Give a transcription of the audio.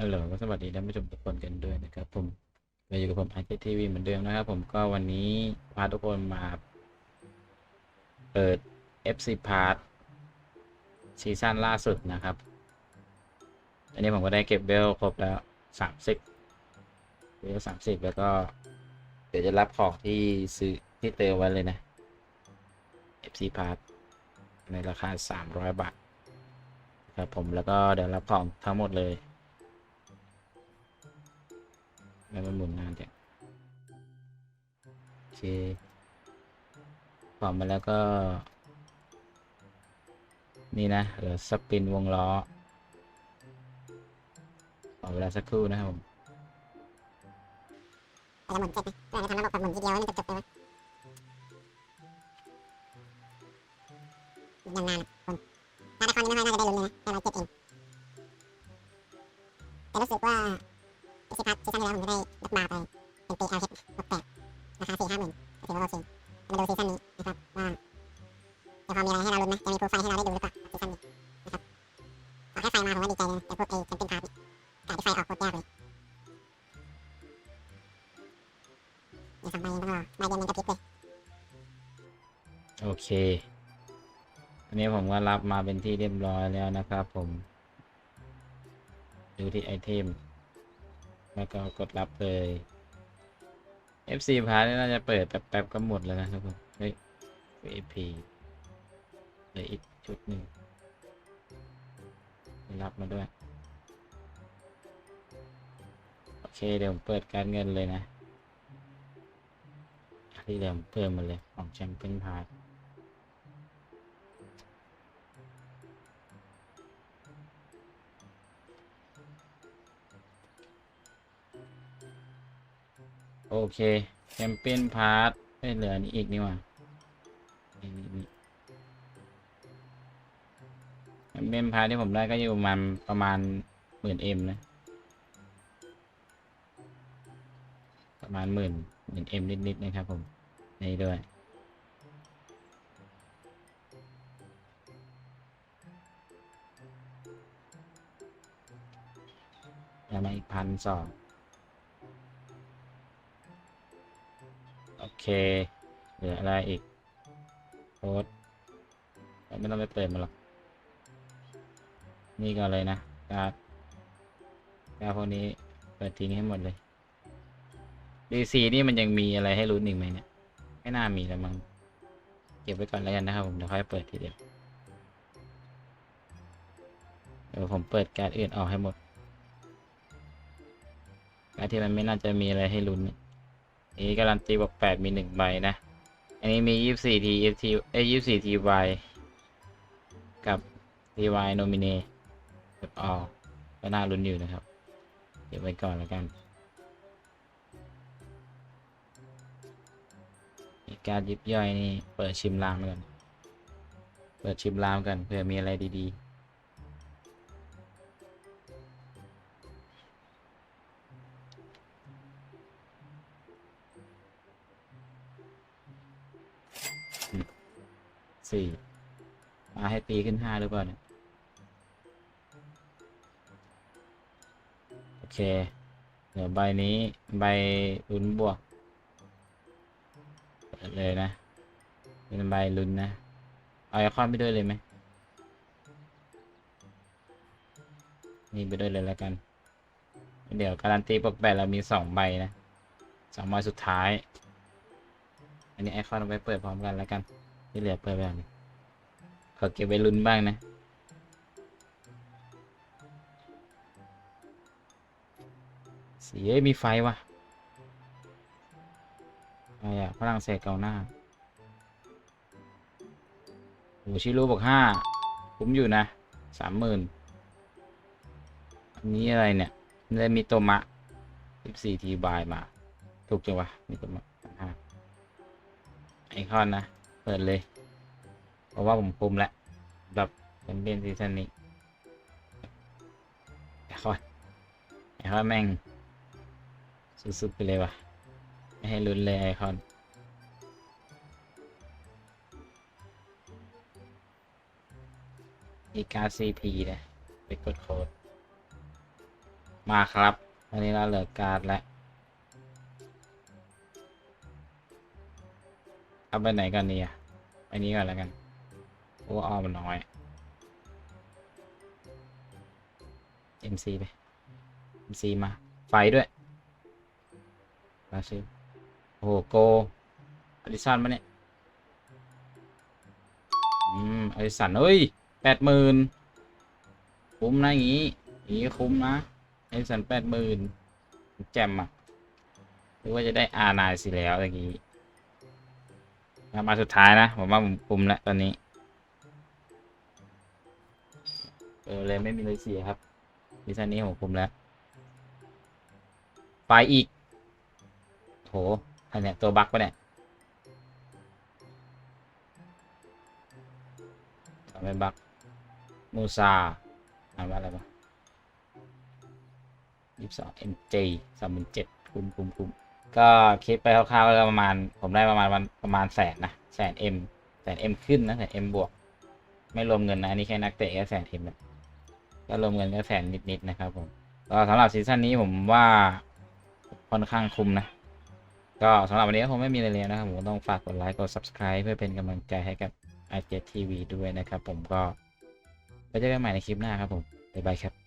ฮัลโหลก็สวัสดีท่านผู้ชมทุกคนกันด้วยนะครับผมมาอยู่กับผมไอเทีวีเหมือนเดิมนะครับผมก็วันนี้พาทุกคนมา เปิด FC Part ซีซั่นล่าสุดนะครับ อันนี้ผมก็ได้เก็บเบลครบแล้วสามสิบเบลสามสิบแล้วก็ เดี๋ยวจะรับของที่ซื้อที่เติมไว้เลยนะ FC Part ในราคาสามร้อยบาทครับผมแล้วก็เดี๋ยวรับของทั้งหมดเลย แล้วมันหมุนนานจังโอเคพร้อมมาแล้วก็ นี่นะเหลือสปินวงล้อขอเวลาสักครู่นะครับผมแต่ละหมุนเสร็จนะเราจะทำระบบแบบหมุนทีเดียวให้มันจบๆไปไหมนานๆนคนถ้าได้คอนนี้ไม่ค่อยน่าจะได้ลุ้นเลยนะแต่เราเก็บเองแต่รู้สึกว่า ซิพัทซีซั่นที่แล้วผมจะได้รับมาไปเป็นปีอาร์เฮดหกแปดราคาสี่ห้าหมื่นถือว่าโอเคมาดูซีซั่นนี้นะครับว่าจะพอมีอะไรให้เราลุ้นนะจะมีโปรไฟล์ให้เราได้ดูหรือเปล่าซีซั่นนี้นะครับขอแค่ไฟมาผมก็ดีใจเลยแต่พวกไอ้แชมเปี้ยนพาร์ทเนี่ยที่ไฟออกโคตรยากเลยมีสองใบยังต้องรอใบเดียวมันกระพริบเลยโอเค อันนี้ผมก็รับมาเป็นที่เรียบร้อยแล้วนะครับผม ดูที่ไอเทม แล้วก็กดรับเลย FC พาร์ทน่าจะเปิดแป๊บๆก็หมดแล้วนะครับผมเฮ้ย VIP เหลืออีกชุดหนึ่งรับมาด้วย โอเค เดี๋ยวผมเปิดการเงินเลยนะ ที่เดิมเพิ่มมาเลยของแชมเปี้ยนพาร์ท โอเคแชมเปี้ยนพาร์ทไม่เหลือนี้อีกนี่ว่าแชมเปี้ยนพาร์ทที่ผมได้ก็อยู่ประมาณประมาณหมื่นเอ็มนะ ประมาณหมื่นหมื่นเอ็มนิดๆนะครับผมนี่ด้วยแล้วมาอีกพันสอง เคเหลืออะไรอีกโค้ดไม่ต้องไปเปิดมันหรอก นี่ก็เลยนะการ์ดการ์ดพวกนี้เปิดทิ้งให้หมดเลยดีซีนี่มันยังมีอะไรให้ลุ้นอีกไหมเนี่ย ไม่น่ามีแล้วมั้งเก็บไว้ก่อนแล้วกันนะครับผมเดี๋ยวค่อยเปิดทีเดียวเดี๋ยวผมเปิดการ์ดอื่นออกให้หมดการ์ดที่มันไม่น่าจะมีอะไรให้ลุ้นเนี่ย นนี้การันตีบอกแปดมีหนึ่งใบนะ อันนี้มียี่สิบสี่ทีเอฟทีเอยี่สิบสี่ทีวายกับทีวายโนมิเนกับออก็น่าลุ้นอยู่นะครับเก็บไว้ก่อนแล้วกันการยิบย่อยนี่ เปิดชิมรามก่อนเปิดชิมรามกันเผื่อมีอะไรดี ๆ สี่มาให้ตีขึ้นห้าหรือเปล่าเนี่ย โอเค เดี๋ยวใบนี้ใบลุ้นบวกเลยนะ เป็นใบลุ้นนะ เอาไอคอนไปด้วยเลยไหมนี่ไปด้วยเลยแล้วกัน เดี๋ยวการันตีปกแปดเรามีสองใบนะสองใบสุดท้าย อันนี้ไอคอนเอาไปเปิดพร้อมกันแล้วกัน ที่เหลือเปิดไปก่อนขอเก็บไว้ลุ้นบ้างนะ สีเอ้ยมีไฟวะอะไรอะฝรั่งเศสเกาหน้าโอ้ชิโร่บอกห้าคุ้มอยู่นะสามหมื่นอันนี้อะไรเนี่ยได้มีโตมะสิบสี่ทีบายมา ถูกจังวะมีโตมะห้าไอคอนนะ เปิดเลย เพราะว่าผมคุมแล้วแบบเป็นเบนซีซั่นนี้ไอ้คอนไอ้คอนแม่ง สุดๆไปเลยวะไม่ให้ลุ้นเลยไอคอนอีกาซีพีนะไปกดโค้ดมาครับ วันนี้เราเหลือการ์ดแล้ว เอาไปไหนกันดีอะไปนี้ก่อนแล้วกันเพราะว่าออมมันน้อย MC ไป MC มา ไฟด้วยมาซิโอ้โหโกอดิสันมาเนี่ย อืมอดิสันเฮ้ยแปดหมื่นคุ้มนะอย่างงี้อย่างงี้คุ้มนะอดิสันแปดหมื่นแจมอะหรือว่าจะได้อานายสิแล้วอย่างงี้ มามาสุดท้ายนะ ผมว่าผมคุมแล้วตอนนี้ เออเลยไม่มีเลยเสียครับดิสันนี้ผมคุมแล้ว ไฟอีก โหอันเนี้ยตัวบั๊กปะเนี่ยทำเป็นบั๊กมูซาอ่านว่าอะไรวะยี่สิบสองเอ็มเจสามหมื่นเจ็ดคุมคุมคุม ก็คิดไปคร่าวๆก็ประมาณ ผมได้ประมาณประมาณแสนนะแสนเอ็มแสนเอ็มขึ้นนะแสนเอ็มบวก ไม่รวมเงินนะอันนี้แค่นักเตะแค่แสนเอ็มนะก็รวมเงินก็แสนนิดๆนะครับผมก็สำหรับซีซั่นนี้ผมว่าค่อนข้างคุ้มนะ ก็สำหรับวันนี้ก็คงไม่มีอะไรแล้วนะครับผมต้องฝากกดไลค์กด subscribe เพื่อเป็นกำลังใจให้กับ i 7 TV ด้วยนะครับผมก็ไว้เจอกันใหม่ในคลิปหน้าครับผมบ๊ายบายครับ